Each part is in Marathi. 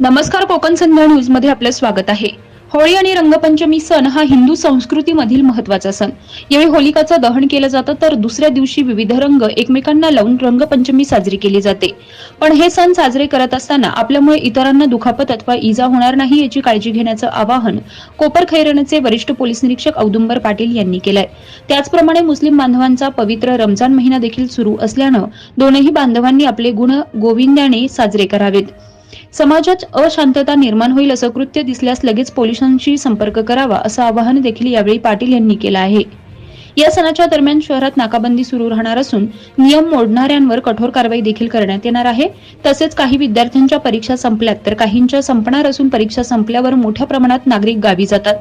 नमस्कार कोकण संध्या न्यूजमध्ये आपलं स्वागत आहे. होळी आणि रंगपंचमी सण हा हिंदू संस्कृतीमधील महत्त्वाचा सण. यावेळी होलिकाचं दहन केलं जातं तर दुसऱ्या दिवशी विविध रंग एकमेकांना लावून रंगपंचमी साजरी केली जाते. पण हे सण साजरे करत असताना आपल्यामुळे इतरांना दुखापत अथवा इजा होणार नाही याची काळजी घेण्याचं आवाहन कोपर खैरनचे वरिष्ठ पोलीस निरीक्षक औदुंबर पाटील यांनी केलंय. त्याचप्रमाणे मुस्लिम बांधवांचा पवित्र रमजान महिना देखील सुरू असल्यानं दोनही बांधवांनी आपले गुण गोविंदाने साजरे करावेत. समाजात अशांतता निर्माण होईल असं कृत्य दिसल्यास लगेच पोलिसांशी संपर्क करावा असं आवाहन देखील यावेळी पाटील यांनी केलं आहे. या सणाच्या दरम्यान शहरात नाकाबंदी सुरू राहणार असून नियम मोडणाऱ्यांवर कठोर कारवाई देखील करण्यात येणार आहे. तसेच काही विद्यार्थ्यांच्या परीक्षा संपल्यात तर काहींच्या संपणार असून परीक्षा संपल्यावर मोठ्या प्रमाणात नागरिक गावी जातात.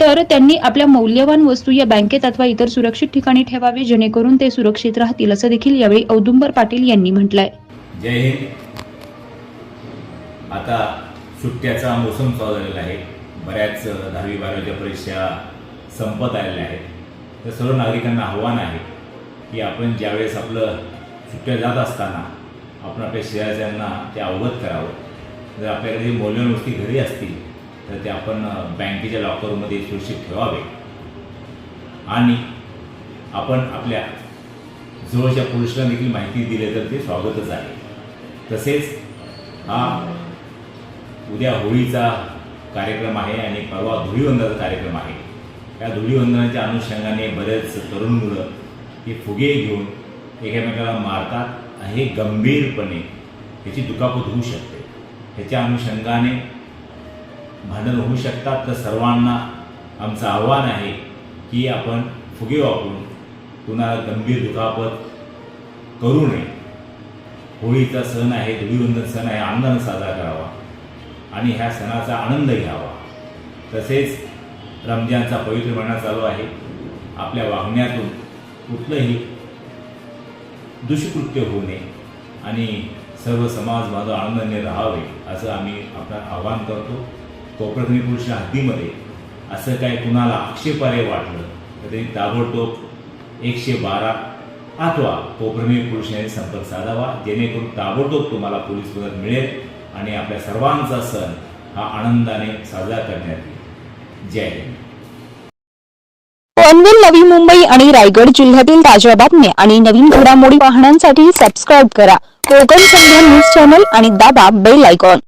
तर त्यांनी आपल्या मौल्यवान वस्तू या बँकेत अथवा इतर सुरक्षित ठिकाणी ठेवावे जेणेकरून ते सुरक्षित राहतील असं देखील यावेळी औदुंबर पाटील यांनी म्हटलंय. जय हिंद. आता सुट्ट्याचा मोसम चालू झालेला आहे. बऱ्याच दहावी बारावीच्या परीक्षा संपत आलेल्या आहेत. तर सर्व नागरिकांना आव्हान आहे की आपण ज्यावेळेस आपलं सुट्ट्या जात असताना आपण आपल्या शेजारच्यांना ते अवगत करावं. जर आपल्याकडे मौल्यवान गोष्टी घरी असतील तर ते आपण बँकेच्या लॉकरमध्ये सुरक्षित ठेवावे. आणि आपण आपल्या जवळच्या पुरुषांना देखील माहिती दिली तर ते स्वागतच आहे. तसेच हा उद्या होळीचा कार्यक्रम आहे आणि परवा धुळीवंदनाचा कार्यक्रम आहे. या धुळीवंदनाच्या अनुषंगाने बरेच तरुण मुलं हे फुगे घेऊन एकमेकाला मारतात हे गंभीरपणे ह्याची दुखापत होऊ शकते. ह्याच्या अनुषंगाने भांडण होऊ शकतात. तर सर्वांना आमचं आव्हान आहे की आपण फुगे वापरून कुणाला गंभीर दुखापत करू नये. होळीचा सण आहे धुळीवंदन सण आहे आनंदानं साजरा करावा. आणि ह्या सणाचा आनंद घ्यावा. तसेच रमजानचा पवित्र महिना चालू आहे. आपल्या वागण्यातून कुठलंही दुष्कृत्य होऊ नये आणि सर्व समाज बांधव आनंदाने राहावे असं आम्ही आपलं आवाहन करतो. कोकणी पुरुष हद्दीमध्ये असं काय कुणाला आक्षेपार्य वाटलं तर ते ताबडतोब एकशे बारा अथवा कोकणी पुरुषाने संपर्क साधावा. जेणेकरून ताबडतोब तुम्हाला पोलीस मदत मिळेल. आणि आपल्या सर्वांचा सण हा आनंदाने साजरा करण्यात येईल. जय हिंद. पनवेल नवी मुंबई आणि रायगड जिल्ह्यातील ताज्या बातम्या आणि नवीन घडामोडी पाहण्यासाठी सबस्क्राईब करा. कोकण संध्या न्यूज चॅनल आणि दाबा बेल आयकॉन